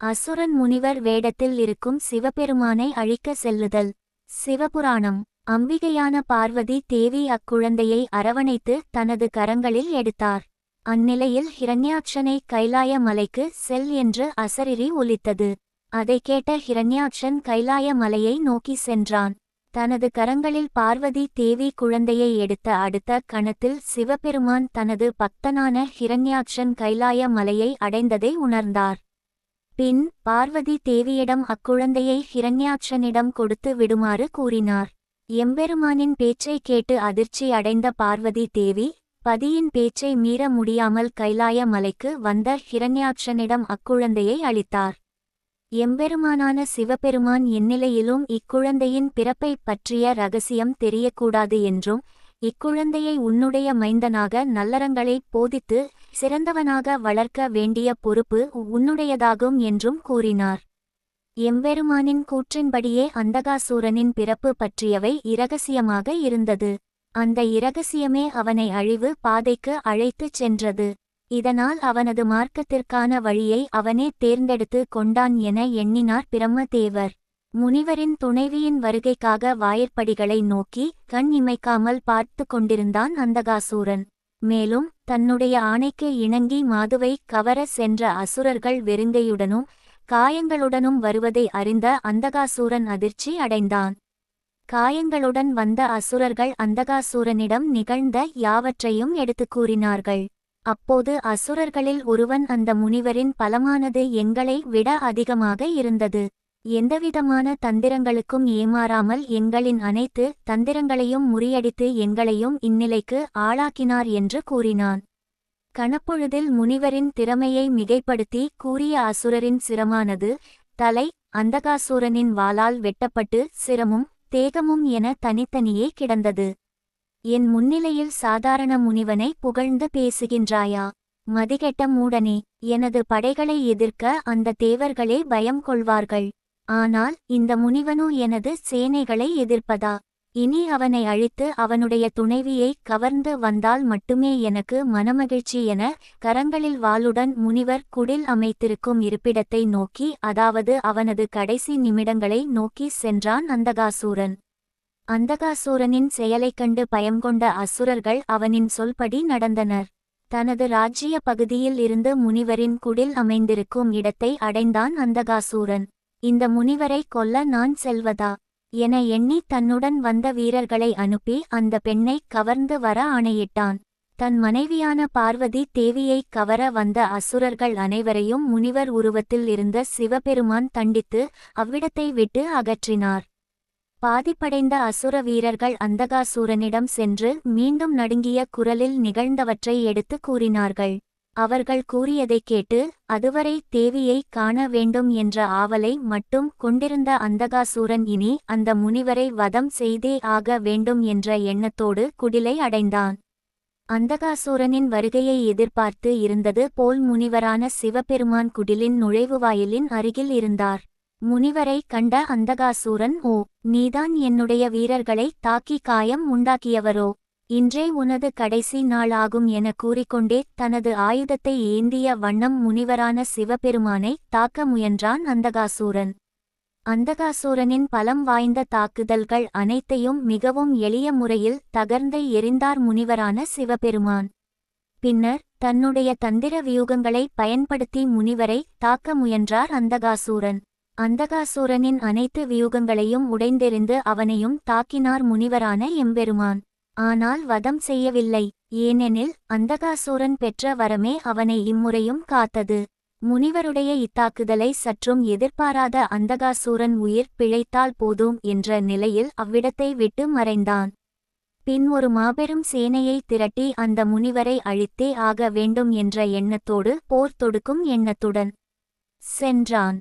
அசுரன் முனிவர் வேடத்தில் இருக்கும் சிவபெருமானை அழிக்க செல்லுதல். சிவபுராணம். அம்பிகையான பார்வதி தேவி அக்குழந்தையை அரவணைத்து தனது கரங்களில் எடுத்தார். அந்நிலையில் ஹிரண்யாட்சனை கைலாய மலைக்கு செல் என்று அசரிரி ஒலித்தது. அதை கேட்ட ஹிரண்யாட்சன் கைலாய மலையை நோக்கி சென்றான். தனது கரங்களில் பார்வதி தேவி குழந்தையை எடுத்த அடுத்த கணத்தில் சிவபெருமான் தனது பக்தனான ஹிரண்யாட்சன் கைலாய மலையை அடைந்ததை உணர்ந்தார். பின் பார்வதி தேவியிடம் அக்குழந்தையை ஹிரண்யாட்சனிடம் கொடுத்து விடுமாறு கூறினார். எம்பெருமானின் பேச்சை கேட்டு அதிர்ச்சி அடைந்த பார்வதி தேவி பதியின் பேச்சை மீற முடியாமல் கைலாய மலைக்கு வந்த ஹிரண்யாட்சனிடம் அக்குழந்தையை அளித்தார். எம்பெருமானான சிவபெருமான் எந்நிலையிலும் இக்குழந்தையின் பிறப்பை பற்றிய ரகசியம் தெரியக்கூடாது என்றும் இக்குழந்தையை உன்னுடைய மைந்தனாக நல்லறங்களை போதித்து சிறந்தவனாக வளர்க்க வேண்டிய பொறுப்பு உன்னுடையதாகும் என்றும் கூறினார். எம்பெருமானின் கூற்றின்படியே அந்தகாசூரனின் பிறப்பு பற்றியவை இரகசியமாக இருந்தது. அந்த இரகசியமே அவனை அழிவு பாதைக்கு அழைத்துச் சென்றது. இதனால் அவனது மார்க்கத்திற்கான வழியை அவனே தேர்ந்தெடுத்து கொண்டான் என எண்ணினார் பிரம்மதேவர். முனிவரின் துணைவியின் வருகைக்காக வாயிற்படிகளை நோக்கி கண் இமைக்காமல் பார்த்து கொண்டிருந்தான் அந்தகாசூரன். மேலும் தன்னுடைய ஆணைக்கு இணங்கி மாதுவை கவர சென்ற அசுரர்கள் வெறுங்கையுடனும் காயங்களுடனும் வருவதை அறிந்த அந்தகாசூரன் அதிர்ச்சி அடைந்தான். காயங்களுடன் வந்த அசுரர்கள் அந்தகாசூரனிடம் நிகழ்ந்த யாவற்றையும் எடுத்துக் கூறினார்கள். அப்போது அசுரர்களில் ஒருவன் அந்த முனிவரின் பலமானது எங்களை விட அதிகமாக இருந்தது. எந்தவிதமான தந்திரங்களுக்கும் ஏமாறாமல் எங்களின் அனைத்து தந்திரங்களையும் முறியடித்து எங்களையும் இந்நிலைக்கு ஆளாக்கினார் என்று கூறினான். கணப்பொழுதில் முனிவரின் திறமையை மிகைப்படுத்தி கூறிய அசுரரின் சிரமானது தலை அந்தகாசூரனின் வாளால் வெட்டப்பட்டு சிரமும் தேகமும் என தனித்தனியே கிடந்தது. என் முன்னிலையில் சாதாரண முனிவனை புகழ்ந்து பேசுகின்றாயா? மதிகெட்ட மூடனே எனது படைகளை எதிர்க்க அந்த தேவர்களே பயம் கொள்வார்கள். ஆனால் இந்த முனிவனோ எனது சேனைகளை எதிர்ப்பதா? இனி அவனை அழித்து அவனுடைய துணைவியை கவர்ந்து வந்தால் மட்டுமே எனக்கு மனமகிழ்ச்சி என கரங்களில் வாளுடன் முனிவர் குடில் அமைத்திருக்கும் இருப்பிடத்தை நோக்கி அதாவது அவனது கடைசி நிமிடங்களை நோக்கி சென்றான் அந்தகாசூரன். அந்தகாசூரனின் செயலைக் கண்டு பயங்கொண்ட அசுரர்கள் அவனின் சொல்படி நடந்தனர். தனது ராஜ்ஜிய பகுதியில் இருந்து முனிவரின் குடில் அமைந்திருக்கும் இடத்தை அடைந்தான் அந்தகாசூரன். இந்த முனிவரை கொல்ல நான் செல்வதா? என எண்ணி தன்னுடன் வந்த வீரர்களை அனுப்பி அந்த பெண்ணை கவர்ந்து வர ஆணையிட்டான். தன் மனைவியான பார்வதி தேவியை கவர வந்த அசுரர்கள் அனைவரையும் முனிவர் உருவத்தில் இருந்த சிவபெருமான் தண்டித்து அவ்விடத்தை விட்டு அகற்றினார். பாதிப்படைந்த அசுர வீரர்கள் அந்தகாசூரனிடம் சென்று மீண்டும் நடுங்கிய குரலில் நிகழ்ந்தவற்றை எடுத்து கூறினார்கள். அவர்கள் கூறியதைக் கேட்டு அதுவரை தேவியை காண வேண்டும் என்ற ஆவலை மட்டும் கொண்டிருந்த அந்தகாசூரன் இனி அந்த முனிவரை வதம் செய்தே ஆக வேண்டும் என்ற எண்ணத்தோடு குடிலை அடைந்தான். அந்தகாசூரனின் வருகையை எதிர்பார்த்து இருந்தது போல் முனிவரான சிவபெருமான் குடிலின் நுழைவுவாயிலின் அருகில் இருந்தார். முனிவரை கண்ட அந்தகாசூரன் ஓ நீதான் என்னுடைய வீரர்களை தாக்கி காயம் உண்டாக்கியவரோ? இன்றே உனது கடைசி நாள் ஆகும் என கூறிக்கொண்டே தனது ஆயுதத்தை ஏந்திய வண்ணம் முனிவரான சிவபெருமானை தாக்க முயன்றான் அந்தகாசூரன். அந்தகாசூரனின் பலம் வாய்ந்த தாக்குதல்கள் அனைத்தையும் மிகவும் எளிய முறையில் தகர்ந்து எரிந்தார் முனிவரான சிவபெருமான். பின்னர் தன்னுடைய தந்திர வியூகங்களை பயன்படுத்தி முனிவரை தாக்க முயன்றார் அந்தகாசூரன். அந்தகாசூரனின் அனைத்து வியூகங்களையும் உடைந்தெறிந்து அவனையும் தாக்கினார் முனிவரான எம்பெருமான். ஆனால் வதம் செய்யவில்லை. ஏனெனில் அந்தகாசூரன் பெற்ற வரமே அவனை இம்முறையும் காத்தது. முனிவருடைய இத்தாக்குதலை சற்றும் எதிர்பாராத அந்தகாசூரன் உயிர் பிழைத்தால் போதும் என்ற நிலையில் அவ்விடத்தை விட்டு மறைந்தான். பின் ஒரு மாபெரும் சேனையை திரட்டி அந்த முனிவரை அழித்தே ஆக வேண்டும் என்ற எண்ணத்தோடு போர் தொடுக்கும் எண்ணத்துடன் சென்றான்.